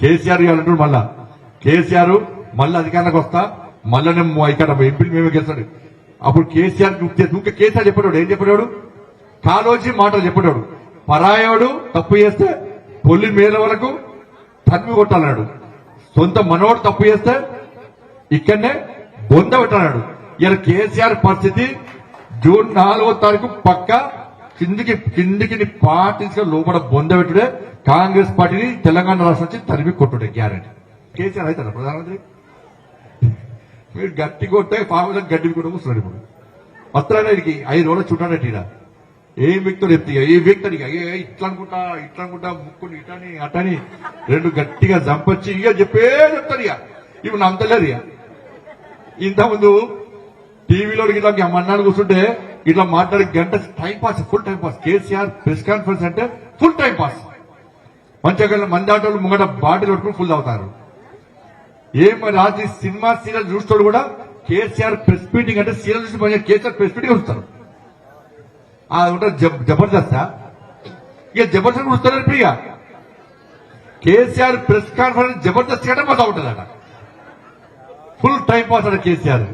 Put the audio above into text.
కేసీఆర్ గారు అంటాడు మళ్ళా. కేసీఆర్ మళ్ళీ అధికారానికి వస్తా మళ్ళీ నేను ఇక్కడ ఎంపీలు మేమే గెలిచాడు అప్పుడు కేసీఆర్ ఇంకా కేసీఆర్ చెప్పేవాడు ఏం చెప్పేవాడు కాలోచి మాటలు చెప్పేవాడు పరాయోడు తప్పు చేస్తే పొల్లి మేల వరకు తన్మి కొట్టాలన్నాడు. సొంత మనోడు తప్పు చేస్తే ఇక్కడనే బొంద పెట్టాలన్నాడు. ఇలా కేసీఆర్ పరిస్థితి జూన్ నాలుగో తారీఖు పక్క కిందికి కిందికి పార్టీస్ లోపల బొందబెట్టుడే కాంగ్రెస్ పార్టీని తెలంగాణ రాష్ట్రం నుంచి తరిమి కొట్టుడే గ్యారెంటీ. కేసీఆర్ అవుతారా ప్రధానమంత్రి? మీరు గట్టి కొట్టే పాములకు గడ్డి కూడా కూర్చున్నాడు ఇప్పుడు. వస్త్రానికి ఐదు రోజులు చుట్టాడట ఈడ ఏ వ్యక్తులు చెప్తే ఏ వ్యక్తులు ఇక ఏ ఇట్లా అనుకుంటా ఇట్లా అనుకుంటా ముక్కుని ఇటని అటని రెండు గట్టిగా చంపొచ్చి ఇక చెప్పే చెప్తారు ఇక. ఇప్పుడు అంతలేదు ఇక. ఇంతకుముందు టీవీలో ఇట్లా మన్నాడు కూర్చుంటే ఇట్లా మాట్లాడి గంట time pass full time pass. KCR press conference అంటే ఫుల్ టైం పాస్. మంచిగా మందాటోళ్ళు ముంగట బాటిల్ పట్టుకుని ఫుల్ అవుతారు. ఏం మరి రాత్రి సినిమా సీరియల్ చూస్తాడు కూడా కేసీఆర్ ప్రెస్ మీటింగ్ అంటే సీరియల్ చూసి మంచిగా కేసీఆర్ ప్రెస్ మీటింగ్ వస్తారు. ఆ జబర్దస్త్ ఇక జబర్దస్త్ కూడా వస్తారు ఇప్పుడు ఇక. కేసీఆర్ ప్రెస్ కాన్ఫరెన్స్ జబర్దస్త్ కంటే మజా ఉంటుందట ఫుల్ టైం పాస్ అట కేసీఆర్.